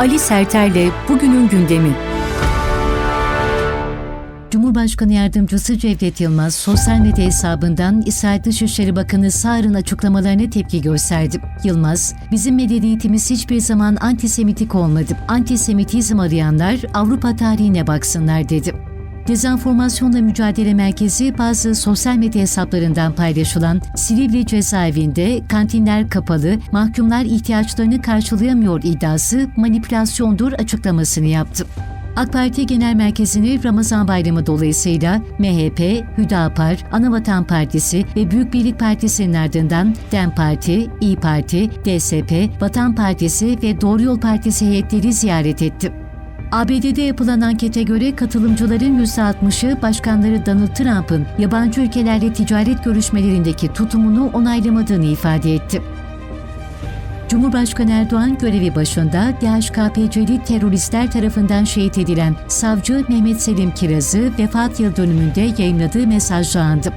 Ali Serter'le bugünün gündemi. Cumhurbaşkanı Yardımcısı Cevdet Yılmaz sosyal medya hesabından İsrail Dışişleri Bakanı Sağır'ın açıklamalarına tepki gösterdi. Yılmaz, bizim medeniyetimiz hiçbir zaman antisemitik olmadı. Antisemitizm arayanlar Avrupa tarihine baksınlar dedi. Dezenformasyonla Mücadele Merkezi bazı sosyal medya hesaplarından paylaşılan Silivri cezaevinde kantinler kapalı, mahkumlar ihtiyaçlarını karşılayamıyor iddiası manipülasyondur açıklamasını yaptı. AK Parti Genel Merkezi'ni Ramazan Bayramı dolayısıyla MHP, Hüdapar, Anavatan Partisi ve Büyük Birlik Partisi'nin ardından DEM Parti, İyi Parti, DSP, Vatan Partisi ve Doğru Yol Partisi heyetleri ziyaret etti. ABD'de yapılan ankete göre katılımcıların %60'ı başkanları Donald Trump'ın yabancı ülkelerle ticaret görüşmelerindeki tutumunu onaylamadığını ifade etti. Cumhurbaşkanı Erdoğan görevi başında DHKPC'li teröristler tarafından şehit edilen savcı Mehmet Selim Kiraz'ı vefat yıl dönümünde yayınladığı mesajla andı.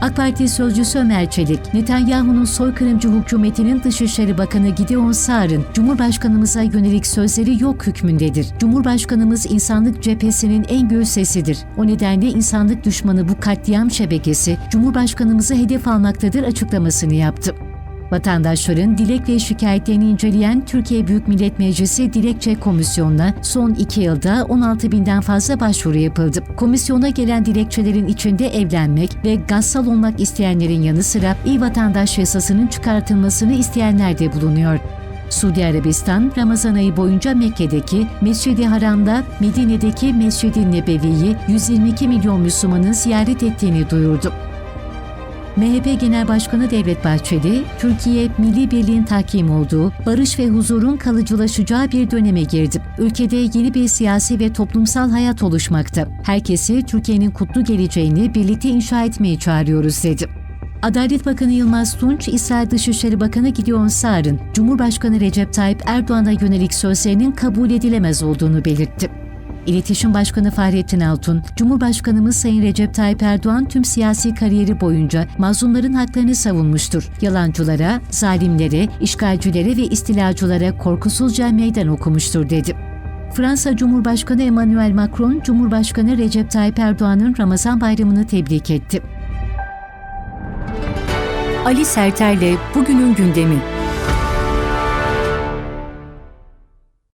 AK Parti sözcüsü Ömer Çelik, Netanyahu'nun soykırımcı hükümetinin Dışişleri Bakanı Gideon Sağar'ın Cumhurbaşkanımıza yönelik sözleri yok hükmündedir. Cumhurbaşkanımız insanlık cephesinin en göğüs sesidir. O nedenle insanlık düşmanı bu katliam şebekesi Cumhurbaşkanımızı hedef almaktadır açıklamasını yaptı. Vatandaşların dilek ve şikayetlerini inceleyen Türkiye Büyük Millet Meclisi Dilekçe Komisyonu'na son iki yılda 16 binden fazla başvuru yapıldı. Komisyona gelen dilekçelerin içinde evlenmek ve gazsal olmak isteyenlerin yanı sıra iyi vatandaş yasasının çıkartılmasını isteyenler de bulunuyor. Suudi Arabistan, Ramazan ayı boyunca Mekke'deki Mescid-i Haram'da Medine'deki Mescid-i Nebevi'yi 122 milyon Müslümanın ziyaret ettiğini duyurdu. MHP Genel Başkanı Devlet Bahçeli, Türkiye milli birliğin tahkim olduğu, barış ve huzurun kalıcılaşacağı bir döneme girdi. Ülkede yeni bir siyasi ve toplumsal hayat oluşmakta. Herkesi Türkiye'nin kutlu geleceğini birlikte inşa etmeye çağırıyoruz dedi. Adalet Bakanı Yılmaz Tunç, İsrail Dışişleri Bakanı Gideon Sağar'ın Cumhurbaşkanı Recep Tayyip Erdoğan'a yönelik sözlerinin kabul edilemez olduğunu belirtti. İletişim Başkanı Fahrettin Altun, Cumhurbaşkanımız Sayın Recep Tayyip Erdoğan tüm siyasi kariyeri boyunca mazlumların haklarını savunmuştur. Yalancılara, zalimlere, işgalcilere ve istilacılara korkusuzca meydan okumuştur dedi. Fransa Cumhurbaşkanı Emmanuel Macron, Cumhurbaşkanı Recep Tayyip Erdoğan'ın Ramazan bayramını tebrik etti. Ali Serter'le bugünün gündemi.